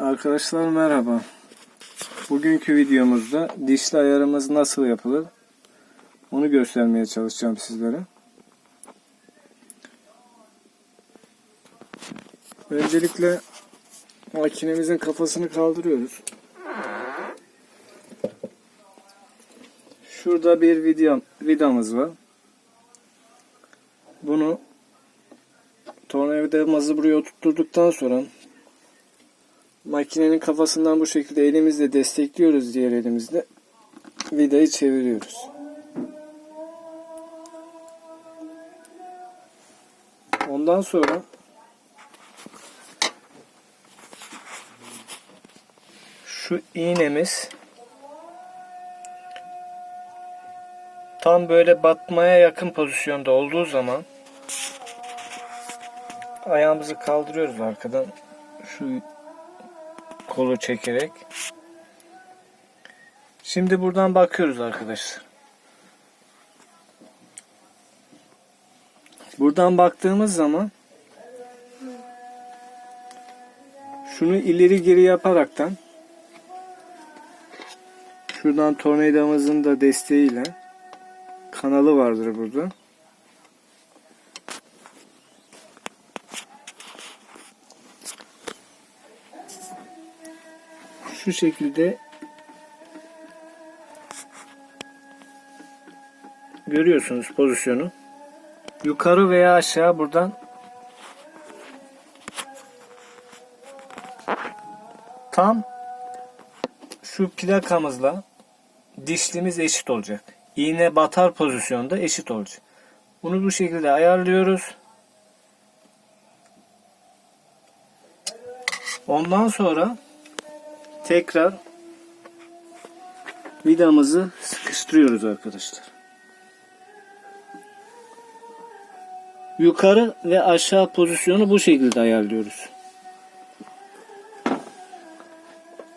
Arkadaşlar merhaba. Bugünkü videomuzda dişli ayarımız nasıl yapılır onu göstermeye çalışacağım sizlere. Öncelikle makinemizin kafasını kaldırıyoruz. Şurada bir vida, vidamız var. Bunu tornavidamızı buraya oturtturduktan sonra makinenin kafasından bu şekilde elimizle destekliyoruz diğer elimizle vidayı çeviriyoruz. Ondan sonra şu iğnemiz tam böyle batmaya yakın pozisyonda olduğu zaman ayağımızı kaldırıyoruz arkadan şu kolu çekerek. Şimdi buradan bakıyoruz arkadaşlar. Buradan baktığımız zaman şunu ileri geri yaparaktan şuradan tornavidamızın da desteğiyle kanalı vardır burada. Şu şekilde görüyorsunuz pozisyonu. Yukarı veya aşağı buradan tam şu plakamızla dişlimiz eşit olacak. İğne batar pozisyonda eşit olacak. Bunu bu şekilde ayarlıyoruz. Ondan sonra tekrar vidamızı sıkıştırıyoruz arkadaşlar. Yukarı ve aşağı pozisyonu bu şekilde ayarlıyoruz.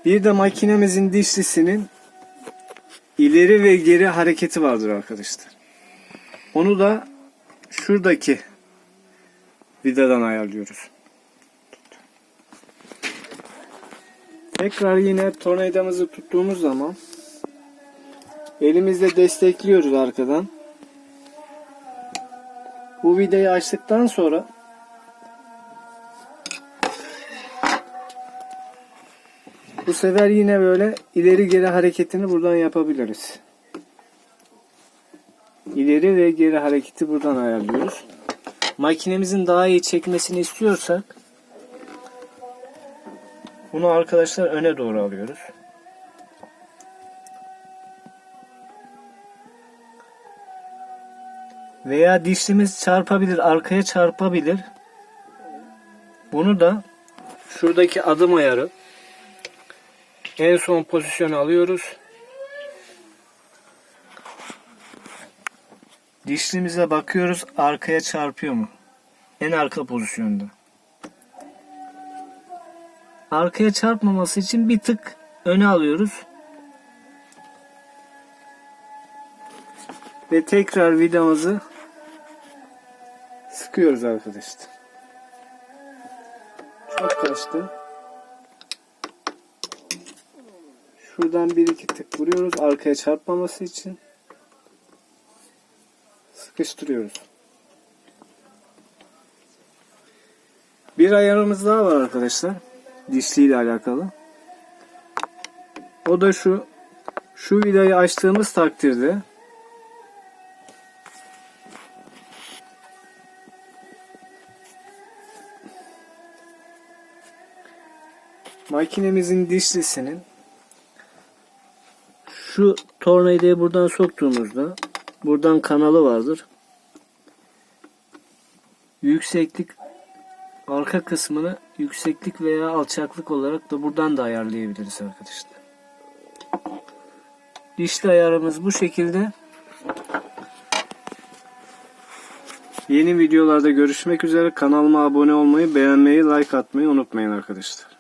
Bir de makinemizin dişlisinin ileri ve geri hareketi vardır arkadaşlar. Onu da şuradaki vidadan ayarlıyoruz. Tekrar yine tornavidamızı tuttuğumuz zaman elimizle destekliyoruz arkadan. Bu vidayı açtıktan sonra bu sefer yine böyle ileri geri hareketini buradan yapabiliriz. İleri ve geri hareketi buradan ayarlıyoruz. Makinemizin daha iyi çekmesini istiyorsak bunu arkadaşlar öne doğru alıyoruz. Veya dişlimiz çarpabilir, arkaya çarpabilir. Bunu da şuradaki adım ayarı en son pozisyona alıyoruz. Dişlimize bakıyoruz arkaya çarpıyor mu? En arka pozisyonda. Arkaya çarpmaması için bir tık öne alıyoruz. Ve tekrar vidamızı sıkıyoruz arkadaşlar. Çok kaçtı. Şuradan bir iki tık vuruyoruz arkaya çarpmaması için. Sıkıştırıyoruz. Bir ayarımız daha var arkadaşlar. Dişli ile alakalı. O da şu. Şu vidayı açtığımız takdirde makinemizin dişlisinin şu tornavidayı buradan soktuğumuzda buradan kanalı vardır. Yükseklik arka kısmını yükseklik veya alçaklık olarak da buradan da ayarlayabiliriz arkadaşlar. Dişli ayarımız bu şekilde. Yeni videolarda görüşmek üzere. Kanalıma abone olmayı, beğenmeyi, like atmayı unutmayın arkadaşlar.